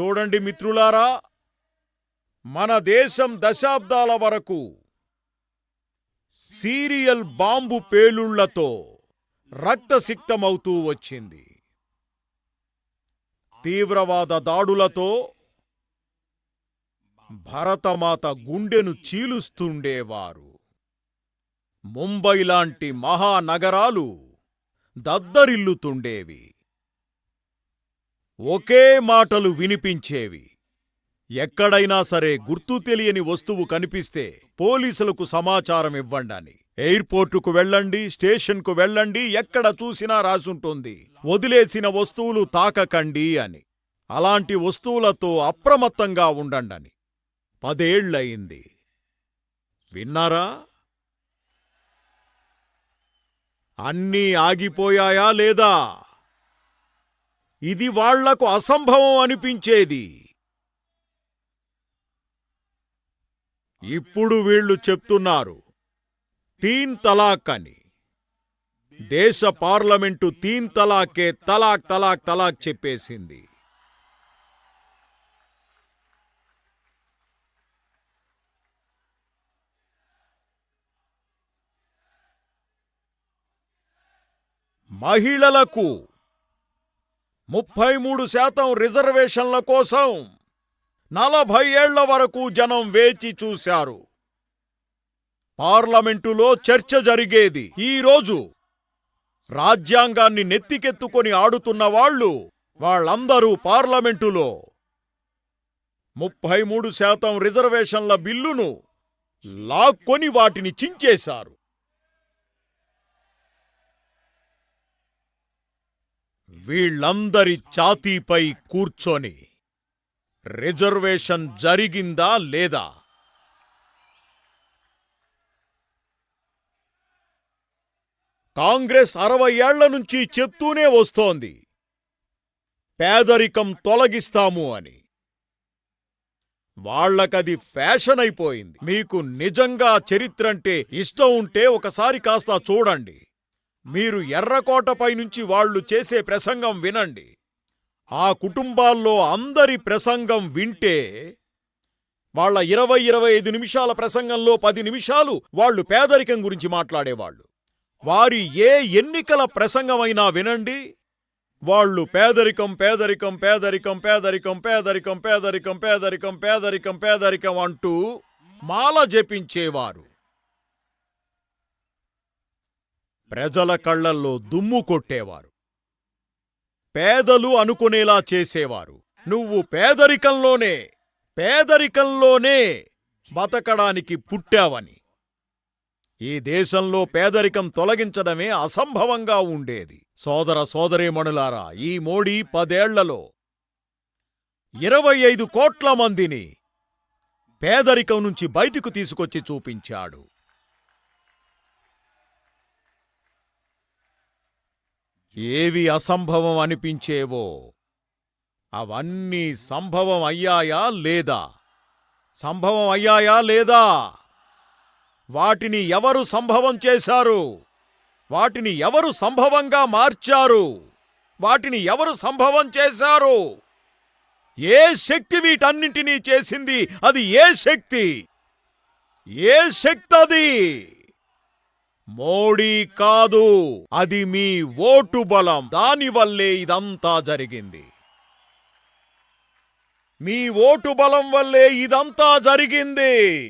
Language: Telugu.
చూడండి మిత్రులారా మన దేశం దశాబ్దాల వరకు సీరియల్ బాంబు పేలుళ్ళతో రక్తసిక్తమవుతూ వచ్చింది. తీవ్రవాద దాడులతో భరతమాత గుండెను చీలుస్తుండేవారు. ముంబై లాంటి మహానగరాలు దద్దరిల్లుతుండేవి. ఒకే మాటలు వినిపించేవి. ఎక్కడైనా సరే గుర్తు తెలియని వస్తువు కనిపిస్తే పోలీసులకు సమాచారం ఇవ్వండని. ఎయిర్పోర్టుకు వెళ్ళండి స్టేషన్కు వెళ్ళండి ఎక్కడ చూసినా రాసుంటుంది. వదిలేసిన వస్తువులు తాకకండి అని. అలాంటి వస్తువులతో అప్రమత్తంగా ఉండండని. పదేళ్ళయింది. విన్నారా? అన్నీ ఆగిపోయాయా లేదా? ఇది వాళ్ళకు అసంభవం అనిపించేది. ఇప్పుడు వీళ్ళు చెప్తున్నారు తీన్ తలాక్ అని. దేశ పార్లమెంటు తీన్ తలాకే తలాక్ తలాక్ తలాక్ చెప్పేసింది. మహిళలకు ముప్పై మూడు శాతం రిజర్వేషన్ల కోసం నలభై ఏళ్ళ వరకు జనం వేచి చూశారు. పార్లమెంటులో చర్చ జరిగేది. ఈరోజు రాజ్యాంగాన్ని నెత్తికెత్తుకొని ఆడుతున్న వాళ్ళు వాళ్ళందరూ పార్లమెంటులో ముప్పై మూడు శాతం రిజర్వేషన్ల బిల్లును లాక్కొని వాటిని చించేశారు. వీళ్ళందరి ఛాతీపై కూర్చొని రిజర్వేషన్ జరిగిందా లేదా? కాంగ్రెస్ అరవై ఏళ్ళ నుంచి చెప్తూనే వస్తోంది. పేదరికం తొలగిస్తాము అని. వాళ్ళకది ఫ్యాషన్ అయిపోయింది. మీకు నిజంగా చరిత్రంటే ఇష్టం ఉంటే ఒకసారి కాస్త చూడండి. మీరు ఎర్రకోటపై నుంచి వాళ్ళు చేసే ప్రసంగం వినండి. ఆ కుటుంబాల్లో అందరి ప్రసంగం వింటే వాళ్ళ ఇరవై ఇరవై ఐదు నిమిషాల ప్రసంగంలో పది నిమిషాలు వాళ్ళు పేదరికం గురించి మాట్లాడేవాళ్ళు. వారి ఏ ఎన్నికల ప్రసంగమైనా వినండి. వాళ్ళు పేదరికం పేదరికం పేదరికం పేదరికం పేదరికం పేదరికం పేదరికం పేదరికం పేదరికం అంటూ మాల జపించేవారు. ప్రజల కళ్ళల్లో దుమ్ము కొట్టేవారు. పేదలు అనుకునేలా చేసేవారు. నువ్వు పేదరికంలోనే పేదరికంలోనే బతకడానికి పుట్టావని. ఈ దేశంలో పేదరికం తొలగించడమే అసంభవంగా ఉండేది. సోదర సోదరీమణులారా ఈ మోడీ పదేళ్ళలో ఇరవై ఐదు కోట్ల మందిని పేదరికం నుంచి బయటకు తీసుకొచ్చి చూపించాడు. ఏవి అసంభవం అనిపించేవో అవన్నీ సంభవం అయ్యాయా లేదా? సంభవం అయ్యాయా లేదా? వాటిని ఎవరు సంభవం చేశారు? వాటిని ఎవరు సంభవంగా మార్చారు? వాటిని ఎవరు సంభవం చేశారు? ఏ శక్తి వీటన్నింటినీ చేసింది? అది ఏ శక్తి? ఏ శక్తి అది మోడీ కాదు. అది మీ ఓటు బలం. దానివల్లే ఇదంతా జరిగింది. మీ ఓటు బలం వల్లే ఇదంతా జరిగింది.